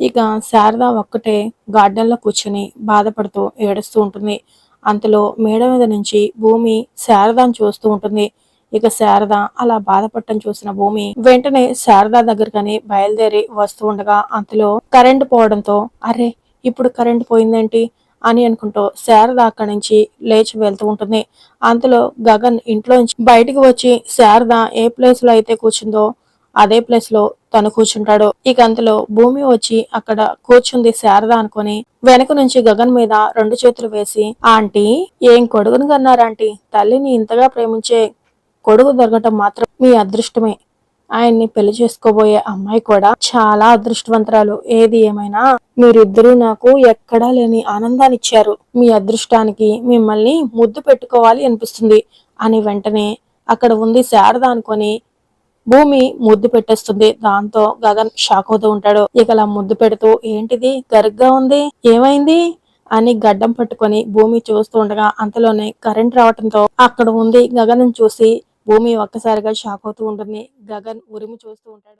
ఇక శారద ఒక్కటే గార్డెన్లో కూర్చుని బాధపడుతూ ఏడుస్తూ ఉంటుంది. అంతలో మేడ మీద నుంచి భూమి శారదాని చూస్తూ ఉంటుంది. ఇక శారద అలా బాధపడటం చూసిన భూమి వెంటనే శారద దగ్గరకని బయలుదేరి వస్తూ ఉండగా అంతలో కరెంట్ పోవడంతో అరే ఇప్పుడు కరెంట్ పోయిందేంటి? అని అనుకుంటూ శారద అక్కడి నుంచి లేచి వెళ్తూ ఉంటుంది. అంతలో గగన్ ఇంట్లో నుంచి బయటికి వచ్చి శారద ఏ ప్లేస్లో అయితే కూర్చుందో అదే ప్లేస్లో తను కూర్చుంటాడు. ఇక అంతలో భూమి వచ్చి అక్కడ కూర్చుంది శారద అనుకుని వెనక నుంచి గగన్ మీద రెండు చేతులు వేసి ఆంటీ ఏం కొడుకుని కన్నారాంటీ తల్లిని ఇంతగా ప్రేమించే కొడుకు దొరకటం మాత్రం మీ అదృష్టమే. ఆయన్ని పెళ్ళి చేసుకోబోయే అమ్మాయి కూడా చాలా అదృష్టవంతరాలు. ఏది ఏమైనా మీరిద్దరూ నాకు ఎక్కడా లేని ఆనందాన్ని ఇచ్చారు. మీ అదృష్టానికి మిమ్మల్ని ముద్దు పెట్టుకోవాలి అనిపిస్తుంది. అని వెంటనే అక్కడ ఉంది శారద అనుకొని భూమి ముద్దు పెట్టేస్తుంది. దాంతో గగన్ షాక్ అవుతూ ఉంటాడు. ఇక అలా ముద్దు పెడుతూ ఏంటిది? గరుగ్గా ఉంది? ఏమైంది? అని గడ్డం పట్టుకొని భూమి చూస్తూ ఉండగా అంతలోనే కరెంట్ రావటంతో అక్కడ ఉంది గగన్ చూసి భూమి ఒక్కసారిగా షాక్ అవుతూ ఉంటుంది. గగన్ ఉరిమి చూస్తూ ఉంటాడు.